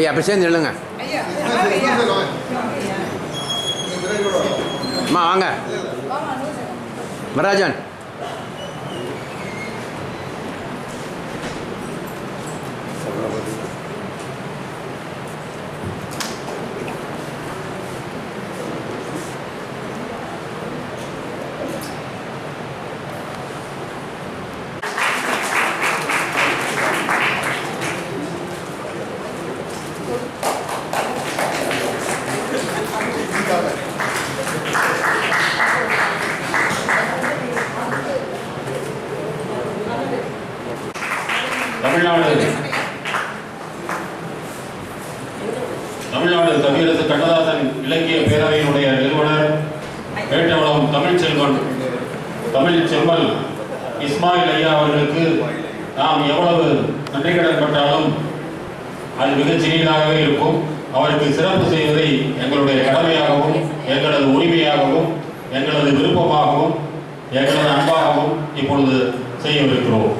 ஐயா அப்படி சேர்ந்து நில்லுங்க. அம்மா வாங்க. மராஜன் தமிழ்நாடு தமிழ்நாடு கவியரசு கண்ணதாசன் இலக்கிய பேரவையினுடைய நிறுவனர் வேட்டவளம் தமிழ் செல்வன் தமிழ் செம்மல் இஸ்மாயில் ஐயா அவர்களுக்கு நாம் எவ்வளவு நன்றி கடன் பட்டாலும் அது மிகச் சிறியதாகவே இருக்கும். அவருக்கு சிறப்பு செய்வதை எங்களுடைய கடமையாகவும் எங்களது உரிமையாகவும் எங்களது விருப்பமாகவும் எங்களது அன்பாகவும் இப்பொழுது செய்யவிருக்கிறோம்.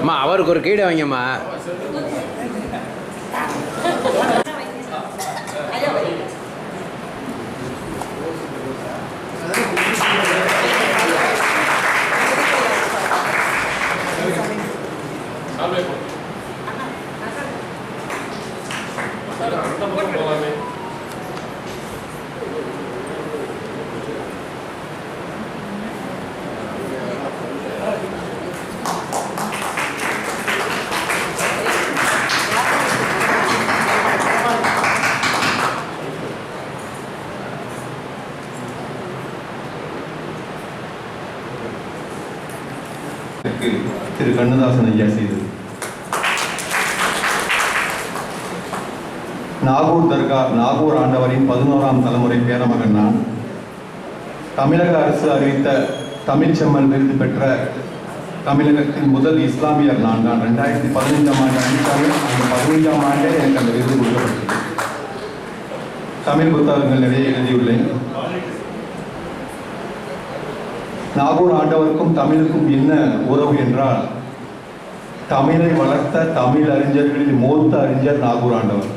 அம்மா அவருக்கு ஒரு கீடை வைங்கம்மா. திரு கண்ணதாசன் ஐயா செய்தது. நாகூர் தர்கா நாகூர் ஆண்டவரின் பதினோராம் தலைமுறை பேரமகன் நான். தமிழக அரசு அறிவித்த தமிழ்ச்செம்மல் விருது பெற்ற தமிழகத்தின் முதல் இஸ்லாமியர் நான் தான். ரெண்டாயிரத்தி பதினைஞ்சாம் ஆண்டு அறிவித்தாங்க அந்த பதினைஞ்சாம் ஆண்டே எனக்கு அந்த விருது கொடுக்கப்பட்டது. தமிழ் புத்தகங்கள் நிறைய எழுதியுள்ளேன். நாகூர் ஆண்டவருக்கும் தமிழுக்கும் என்ன உறவு என்றால் தமிழை வளர்த்த தமிழ் அறிஞர்களில் மூத்த அறிஞர் நாகூர் ஆண்டவர்.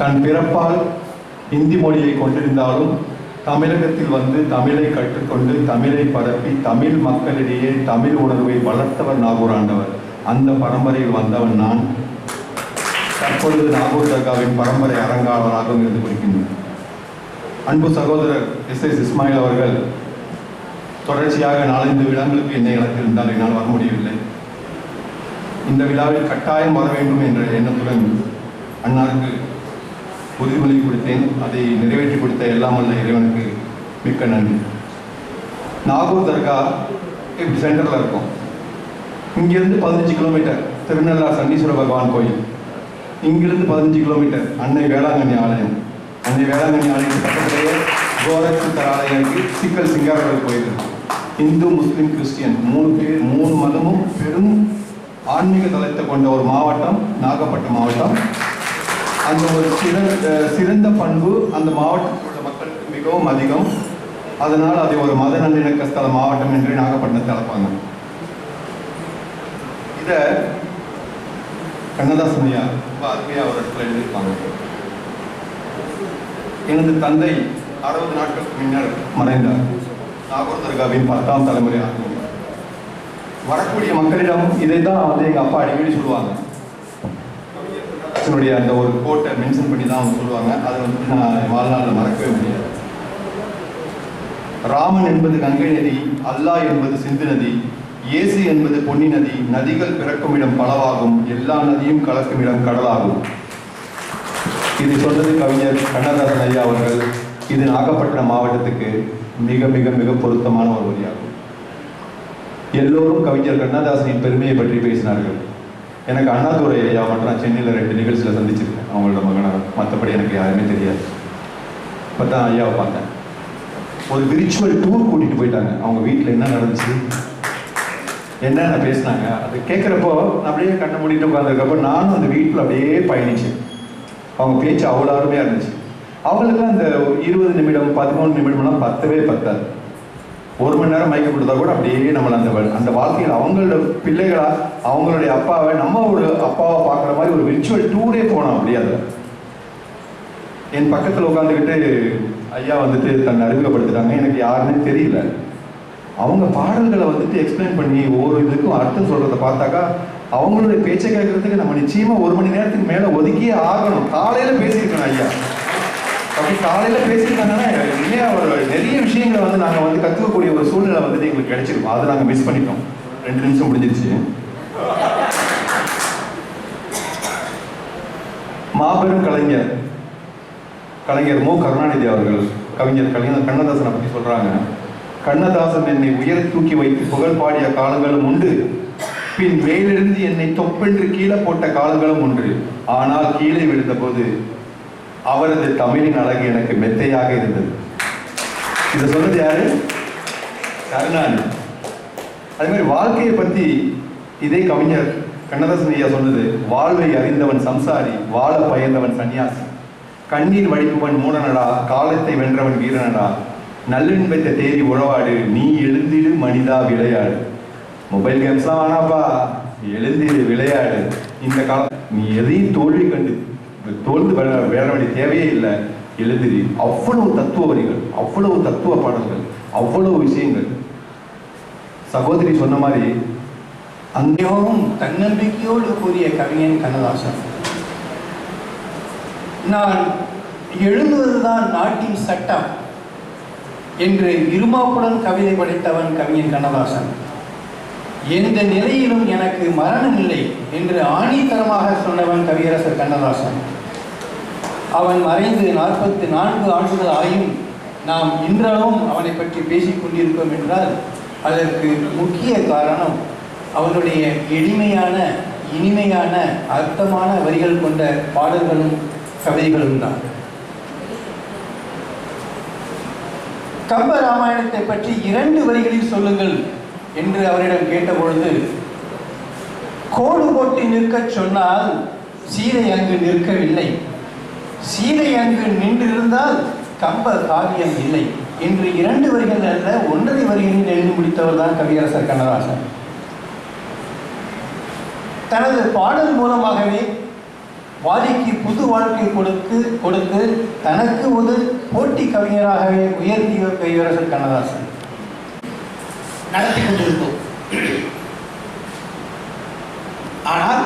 தன் பிறப்பால் இந்தி மொழியை கொண்டிருந்தாலும் தமிழகத்தில் வந்து தமிழை கற்றுக்கொண்டு தமிழை பரப்பி தமிழ் மக்களிடையே தமிழ் உணர்வை வளர்த்தவர் நாகூர் ஆண்டவர். அந்த பரம்பரையில் வந்தவன் நான். தற்பொழுது நாகூர் தர்காவின் பரம்பரை அரங்காளராகவும் இருந்து கொடுக்கின்றேன் அன்பு சகோதரர் எஸ் எஸ் இஸ்மாயில் அவர்கள் தொடர்ச்சியாக நாலஞ்சு விழாங்களுக்கு என்னை இருந்தால் என்னால் வர முடியவில்லை. இந்த விழாவில் கட்டாயம் வர வேண்டும் என்ற எண்ணத்துடன் அண்ணாருக்கு உறுதிமொழி கொடுத்தேன். அதை நிறைவேற்றி கொடுத்த எல்லாம் அல்ல இறைவனுக்கு மிக்க நன்றி. நாகூர் தர்கா இப்படி சென்டரில் இருக்கும்? இங்கிருந்து பதினஞ்சு கிலோமீட்டர் திருநெல்லா சண்டீஸ்வர பகவான் கோயில். இங்கிருந்து பதினஞ்சு கிலோமீட்டர் அன்னை வேளாங்கண்ணி ஆலயம். அன்னை வேளாங்கண்ணி ஆலயத்துக்கு பக்கத்திலேயே கோரக்ஷத்தர் ஆலயம் சிக்கல் சிங்காரர்கள் கோயில் இருக்கும் இந்து முஸ்லிம் கிறிஸ்டியன் மூணு பேர் மூணு மதமும் பெரும் ஆன்மீக தளத்தை கொண்ட ஒரு மாவட்டம் நாகப்பட்டினம் மாவட்டம். அந்த ஒரு சிறந்த சிறந்த பண்பு அந்த மாவட்டத்தில் உள்ள மக்களுக்கு மிகவும் அதிகம். அதனால் அதை ஒரு மத நல்லிணக்க ஸ்தல மாவட்டம் என்று நாகப்பட்டினத்தை அழைப்பாங்க. இதை கண்ணதாசனையா ரொம்ப அருமையாக ஒரு இடத்துல எழுதியிருப்பாங்க. எனது தந்தை அறுபது நாட்களுக்கு முன்னர் மறைந்தார். நாகூர் தர்காவின் பத்தாம் தலைமுறை ஆகும் வரக்கூடிய மக்களிடம் இதை தான் வந்து எங்கள் அப்பா அடிக்கடி சொல்லுவாங்க. கண்ணதாசனுடைய அந்த ஒரு கோட்டை மென்ஷன் பண்ணி தான் அவங்க சொல்லுவாங்க. அதை வந்து நான் என் வாழ்நாளில் மறக்கவே முடியாது. ராமன் என்பது கங்கை நதி அல்லாஹ் என்பது சிந்து நதி இயேசு என்பது பொன்னி நதி நதிகள் பிறக்கும் இடம் பலவாகும் எல்லா நதியும் கலக்கும் இடம் கடலாகும். இது சொன்னது கவிஞர் கண்ணதாசன் ஐயா அவர்கள். இது நாகப்பட்டினம் மாவட்டத்துக்கு மிக மிக மிக பொருத்தமான ஒரு வழியாகும். எல்லோரும் கவிஞர் கண்ணதாசனின் பெருமையை பற்றி பேசினார்கள். எனக்கு அண்ணாதுரை ஐயா மட்டும் நான் சென்னையில் ரெண்டு நிகழ்ச்சியில் சந்திச்சிருக்கேன். அவங்களோட மகனாக. மற்றபடி எனக்கு யாருமே தெரியாது. இப்போ தான் ஐயாவை பார்த்தேன். ஒரு விரிச்சுவல் டூர் கூட்டிகிட்டு போயிட்டாங்க. அவங்க வீட்டில் என்ன நடந்துச்சு? என்னென்ன பேசினாங்க? அது கேட்குறப்போ நான் அப்படியே கண்ணை மூடிட்டு உட்காந்துருக்கப்போ நானும் அந்த வீட்டில் அப்படியே பயணிச்சேன். அவங்க பேச்சு அவ்வளோ அருமையாக இருந்துச்சு. அவங்களுக்குலாம் அந்த இருபது நிமிடம் பதிமூணு நிமிடம்லாம் பத்தவே பத்தாது. ஒரு மணி நேரம் மயக்கம் கொடுத்தா கூட அப்படியே நம்மளை அந்த அந்த வாழ்க்கையில் அவங்களோட பிள்ளைகளா அவங்களுடைய அப்பாவை நம்ம ஒரு அப்பாவை பார்க்குற மாதிரி ஒரு விர்ச்சுவல் டூரே போனோம் அப்படியே அதில். என் பக்கத்தில் உட்காந்துக்கிட்டு ஐயா வந்துட்டு தன்னை அறிமுகப்படுத்துட்டாங்க. எனக்கு யாருன்னு தெரியல. அவங்க பாடல்களை வந்துட்டு எக்ஸ்பிளைன் பண்ணி ஒவ்வொரு இதுக்கும் அர்த்தம் சொல்றத பார்த்தாக்கா அவங்களுடைய பேச்சை கேட்கறதுக்கு நம்ம நிச்சயமா ஒரு மணி நேரத்துக்கு மேல ஒதுக்கியே ஆகணும். காலையில பேசியிருக்கணும் ஐயா. அப்படி காலையில பேசியிருக்காங்கன்னா உண்மையா ஒரு நிறைய விஷயங்களை வந்து நாங்கள் வந்து கற்றுக்கக்கூடிய ஒரு சூழ்நிலை வந்துட்டு எங்களுக்கு கிடைச்சிருக்கோம். அதை நாங்கள் மிஸ் பண்ணிட்டோம். ரெண்டு நிமிஷம் முடிஞ்சிருச்சு. மாபெரும் கலைஞர் கலைஞர் மு. கருணாநிதி அவர்கள் கவிஞர் கலைஞர் கண்ணதாசனை பற்றி சொல்றாங்க. கண்ணதாசன் என்னை உயர தூக்கி வைத்து புகழ் பாடிய காலங்களும் உண்டு. பின் மேலிருந்து என்னை தொப்பென்று கீழே போட்ட காலங்களும் உண்டு. ஆனால் கீழே விழுந்தபோது அவரது தமிழின் அழகு எனக்கு மெத்தையாக இருந்தது. இதை சொன்னது யாரு? கருணாநிதி. அதே மாதிரி வாழ்க்கையை பத்தி இதே கவிஞர் கண்ணதாசன் ஐயா சொன்னது வாழ்வை அறிந்தவன் சம்சாரி வாழ பயந்தவன் சன்னியாசி. கண்ணீர் வடிப்பவன் மூடனடா காலத்தை வென்றவன் வீரனடா. நல்லின்பத்தை தேடி உறவாடு நீ எழுந்திடு மனிதா விளையாடு. மொபைல் கேம்ஸ்லாம் வேணாப்பா எழுந்திடு விளையாடு. இந்த காலம் நீ எதையும் தோல்வி கண்டு தோல்ந்து வேற வேண்டிய தேவையே இல்லை. எழுதிரி. அவ்வளவு தத்துவ வரிகள் அவ்வளவு தத்துவ பாடல்கள் அவ்வளவு விஷயங்கள். சகோதரி சொன்ன மாதிரி அங்கேயும் தன்னம்பிக்கையோடு கூறிய கவிஞன் கண்ணதாசன். நான் எழுதுவதுதான் நாட்டின் சட்டம் என்று இருமாப்புடன் கவிதை படைத்தவன் கவிஞன் கண்ணதாசன். எந்த நிலையிலும் எனக்கு மரணம் இல்லை என்று ஆணித்தரமாக சொன்னவன் கவியரசர் கண்ணதாசன். அவன் மறைந்து நாற்பத்தி நான்கு ஆண்டுகள் ஆயும் நாம் இன்றளவும் அவனை பற்றி பேசிக் கொண்டிருக்கோம் என்றால் அதற்கு முக்கிய காரணம் அவனுடைய எளிமையான இனிமையான அர்த்தமான வரிகள் கொண்ட பாடல்களும் கவிதைகளும் தான். கம்ப ராமாயணத்தை பற்றி இரண்டு வரிகளில் சொல்லுங்கள். என்று அவரிடம் கேட்டபொழுது கோடு போட்டு நிற்கச் சொன்னால் சீதை அங்கு நிற்கவில்லை. சீதை அங்கு நின்றிருந்தால் கம்ப காவியம் இல்லை என்று இரண்டு வரிகள் அல்ல ஒன்றரை வரிகளில் எழுதி முடித்தவர் தான் கவியரசர் கண்ணதாசன். தனது பாடல் மூலமாகவே வாலிக்கு புது வாழ்க்கை கொடுத்து கொடுத்து தனக்கு ஒரு போட்டி கவிஞராகவே உயர்த்திய கவியரசர் கண்ணதாசன். நடத்தி கொண்டிருந்தோம். ஆனால்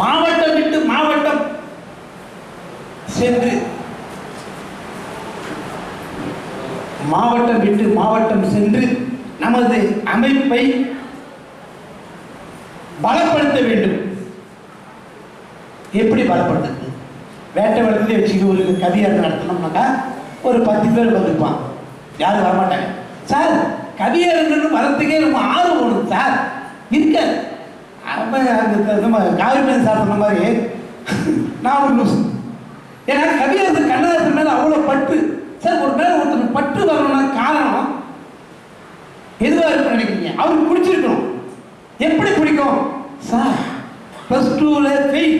மாவட்டம் விட்டு மாவட்டம் சென்று மாவட்டம் விட்டு மாவட்டம் சென்று நமது அமைப்பை பலப்படுத்த வேண்டும். எப்படி பலப்படுத்துறது? வேட்டை வளர்ந்து வச்சுக்கிட்டு ஒரு கவியரங்கு நடத்தினோம்னாக்கா ஒரு பத்து பேர் வந்துருப்பான் யாரும் வரமாட்டாங்க. சார் கவியரங்கன்னு வரத்துக்கே நம்ம ஆர்வம் ஒன்று சார். இருக்க. அவன் அந்த நம்ம காவிரிமேன் சார் சொன்ன மாதிரி நான் ஒரு லூசு. ஏன்னா கவியரசர் கண்ணதாசன் மேலே அவ்வளோ பற்று சார் ஒரு மேல ஒருத்தர் பற்று வரணும்னா காரணம்? எதுவாக இருக்கும் நினைக்கிறீங்க? அவருக்கு பிடிச்சிருக்கணும். எப்படி பிடிக்கும்? சார் ப்ளஸ் டூவில் ஃபெயில்